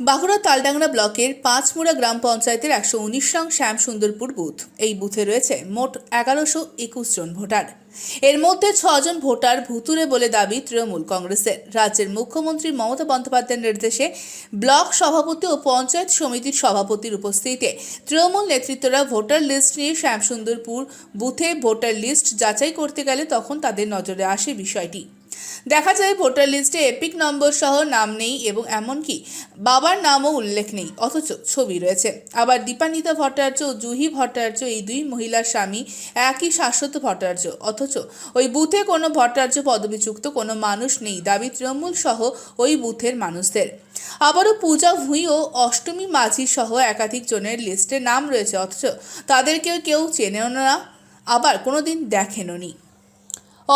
বাঁকুড়া তালডাংরা ব্লকের পাঁচমুড়া গ্রাম পঞ্চায়েতের একশো উনিশ নং শ্যামসুন্দরপুর বুথ। এই বুথে রয়েছে মোট এগারোশো একুশ জন ভোটার। এর মধ্যে ছজন ভোটার ভুতুরে বলে দাবি তৃণমূল কংগ্রেসের। রাজ্যের মুখ্যমন্ত্রী মমতা বন্দ্যোপাধ্যায়ের নির্দেশে ব্লক সভাপতি ও পঞ্চায়েত সমিতির সভাপতির উপস্থিতিতে তৃণমূল নেতৃত্বরা ভোটার লিস্ট নিয়ে শ্যামসুন্দরপুর বুথে ভোটার লিস্ট যাচাই করতে গেলে তখন তাদের নজরে আসে বিষয়টি। দেখা যায় ভোটার লিস্টে এপিক নম্বর সহ নাম নেই এবং এমনকি বাবার নামও উল্লেখ নেই, অথচ ছবি রয়েছে। আবার দীপান্বিতা ভট্টাচার্য ও জুহি ভট্টাচার্য এই দুই মহিলার স্বামী একই শাশ্বত ভট্টাচার্য, অথচ ওই বুথে কোনো ভট্টাচার্য পদবিযুক্ত কোনো মানুষ নেই, দাবি তৃণমূল সহ ওই বুথের মানুষদের। আবারও পূজা ভুঁই ও অষ্টমী মাঝি সহ একাধিক জনের লিস্টে নাম রয়েছে, অথচ তাদেরকে কেউ চেনেও না, আবার কোনোদিন দেখেনও নি।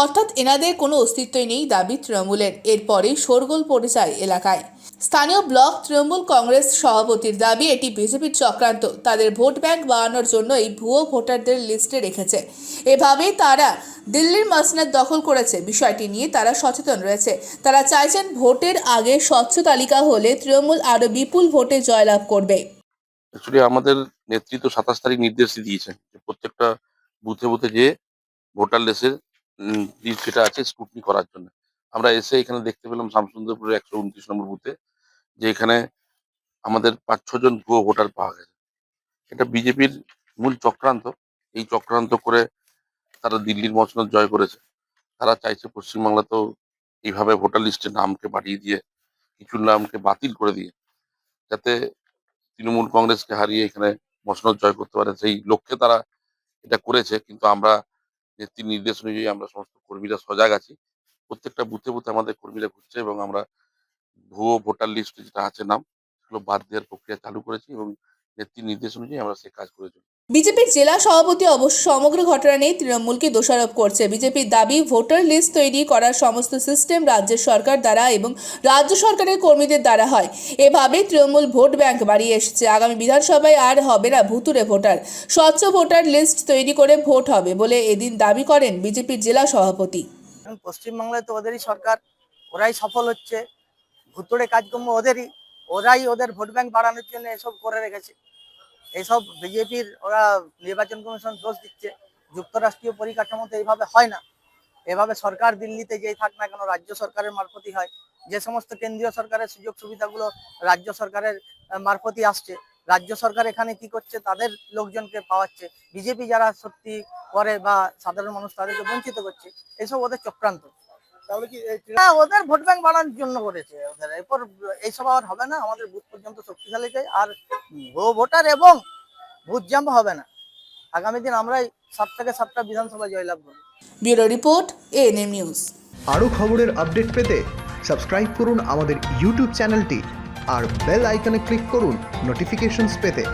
অর্থাৎ এনাদের কোনো অস্তিত্বই নেই দাবি তৃণমূলের। এরপরেই শোরগোল পড়ে যায় এলাকায়। স্থানীয় ব্লক তৃণমূল কংগ্রেস সভাপতির দাবি, এটি বিজেপির চক্রান্ত। তাদের ভোট ব্যাংক বাড়ানোর জন্য এই ভুয়ো ভোটারদের লিস্টে রেখেছে। এভাবেই তারা দিল্লির মাসনাদ দখল করেছে। বিষয়টি নিয়ে তারা সচেতন রয়েছে। তারা চাইছেন ভোটের আগে স্বচ্ছ তালিকা হলে তৃণমূল আরও বিপুল ভোটে জয়লাভ করবে। আমাদের নেতৃত্ব সাতাশ তারিখ নির্দেশ দিয়েছেন প্রত্যেকটা বুথে বুথে যে ভোটার লিস্টের লিস্ট যেটা আছে স্কুটনি করার জন্য। আমরা এসে এখানে দেখতে পেলাম শামসুন্দরপুরের একশো উনত্রিশ নম্বর বুথে যে এখানে আমাদের পাঁচ ছজন ভুয়ো ভোটার পাওয়া গেছে। এটা বিজেপির মূল চক্রান্ত। এই চক্রান্ত করে তারা দিল্লির মসনদ জয় করেছে। তারা চাইছে পশ্চিমবাংলাতেও এইভাবে ভোটার লিস্টে নামকে বাড়িয়ে দিয়ে, কিছু নামকে বাতিল করে দিয়ে, যাতে তৃণমূল কংগ্রেসকে হারিয়ে এখানে মসনদ জয় করতে পারে। সেই লক্ষ্যে তারা এটা করেছে। কিন্তু আমরা নেত্রীর নির্দেশ অনুযায়ী আমরা সমস্ত কর্মীরা সজাগ আছি। প্রত্যেকটা বুথে বুথে আমাদের কর্মীরা ঘুরছে এবং আমরা ভুয়ো ভোটার লিস্ট যেটা আছে নাম, সেগুলো বাদ দেওয়ার প্রক্রিয়া চালু করেছি এবং নেত্রীর নির্দেশ অনুযায়ী আমরা সে কাজ করেছি বিজেপির জেলা সভাপতি অবশ্য সমগ্র ঘটনা নিয়ে তৃণমূলকে দোষারোপ করছে। বিজেপির দাবি, ভোটার লিস্ট তৈরি করার সমস্ত সিস্টেম রাজ্যের সরকার দ্বারা এবং রাজ্য সরকারের কর্মীদের দ্বারা হয়। এভাবে তৃণমূল ভোট ব্যাংক বাড়িয়ে এসেছে। আগামী বিধানসভায় আর হবে না ভুতুরে ভোটার। স্বচ্ছ ভোটার লিস্ট তৈরি করে ভোট হবে বলে এদিন দাবি করেন বিজেপির জেলা সভাপতি। পশ্চিমবাংলায় তো ওদেরই সরকার, ওরাই সফল হচ্ছে। ভুতুড়ে কাজকর্ম ওদেরই, ওরাই ওদের ভোট ব্যাংক বাড়ানোর জন্য এসব করে রেখেছে। এইসব বিজেপির ওরা নির্বাচন কমিশন দোষ দিচ্ছে। যুক্তরাষ্ট্রীয় পরিকাঠামোতে এইভাবে হয় না। এভাবে সরকার দিল্লিতে যেই থাক না কেন, রাজ্য সরকারের মারফতই হয়। যে সমস্ত কেন্দ্রীয় সরকারের সুযোগ সুবিধাগুলো রাজ্য সরকারের মারফতই আসছে। রাজ্য সরকার এখানে কি করছে, তাদের লোকজনকে পাওয়াচ্ছে। বিজেপি যারা সত্যি করে বা সাধারণ মানুষ তাদেরকে বঞ্চিত করছে, এসব ওদের চক্রান্ত। তাহলে কি হ্যাঁ ওদের ভোট ব্যাংক বাড়ানোর জন্য করেছে ওদের। এরপর এইসব আর হবে না আমাদের বুথ পর্যন্ত শক্তিশালী চাই। আর ভুয়ো ভোটার এবং বুথ জাম্প হবে না। আগামী দিন আমরাই সাত থেকে সাতটা বিধানসভা জয়লাভ করব। Bureau report ANM news. আরও খবরের আপডেট পেতে সাবস্ক্রাইব করুন আমাদের ইউটিউব চ্যানেলটি আর বেল আইকনে ক্লিক করুন নোটিফিকেশনস পেতে।